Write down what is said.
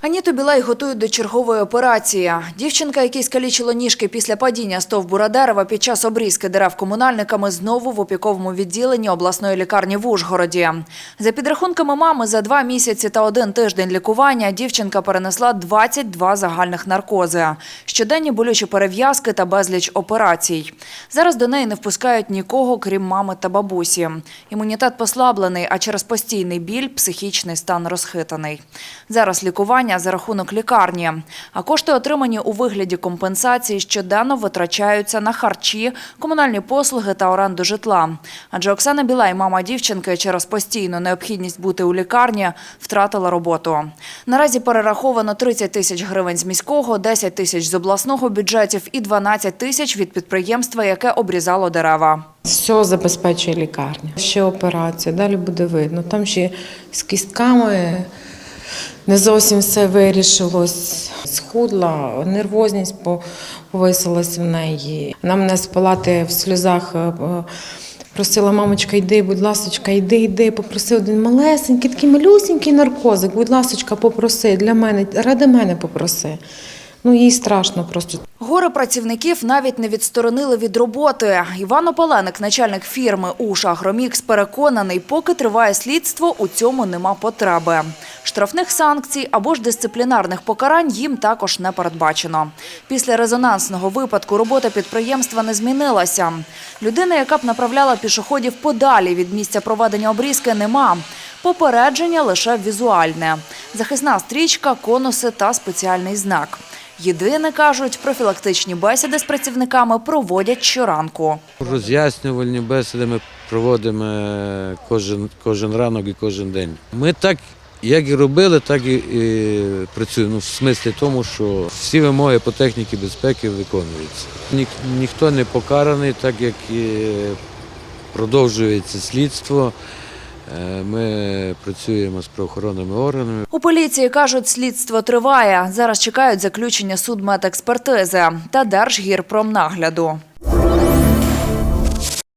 Аніту Білей готують до чергової операції. Дівчинка, якій скалічило ніжки після падіння стовбура дерева під час обрізки дерев комунальниками, знову в опіковому відділенні обласної лікарні в Ужгороді. За підрахунками мами, за два місяці та один тиждень лікування дівчинка перенесла 22 загальних наркози, щоденні болючі перев'язки та безліч операцій. Зараз до неї не впускають нікого, крім мами та бабусі. Імунітет послаблений, а через постійний біль психічний стан розхитаний. Зараз лікування за рахунок лікарні, а кошти, отримані у вигляді компенсації, щоденно витрачаються на харчі, комунальні послуги та оренду житла. Адже Оксана Білай, мама дівчинки, через постійну необхідність бути у лікарні, втратила роботу. Наразі перераховано 30 тисяч гривень з міського, 10 тисяч з обласного бюджетів і 12 тисяч від підприємства, яке обрізало дерева. Все забезпечує лікарня. Ще операція, далі буде видно. Там ще з кістками не зовсім все вирішилось. Схудла, нервозність по- повисилась в неї. Вона мене з палати в сльозах. е, е, Просила, мамочка, йди, будь ласочка, йди, йди. Попроси один малесенький, такий малюсенький наркозик. Будь ласочка, попроси для мене, ради мене попроси. Ну, їй страшно просто. Гори працівників навіть не відсторонили від роботи. Іван Опаленик, начальник фірми «Уша Агромікс», переконаний, поки триває слідство, у цьому нема потреби. Штрафних санкцій або ж дисциплінарних покарань їм також не передбачено. Після резонансного випадку робота підприємства не змінилася. Людина, яка б направляла пішоходів подалі від місця проведення обрізки, нема. Попередження лише візуальне. Захисна стрічка, конуси та спеціальний знак. Єдине, кажуть, профілактичні бесіди з працівниками проводять щоранку. Роз'яснювальні бесіди ми проводимо е, кожен, кожен ранок і кожен день. Ми так, як і робили, так і, і працюємо. Ну, в смислі тому, що всі вимоги по техніці безпеки виконуються. Ні, ніхто не покараний, так як і продовжується слідство. Е, Ми працюємо з правоохоронними органами. У поліції кажуть, слідство триває. Зараз чекають заключення судмедекспертизи та Держгірпромнагляду.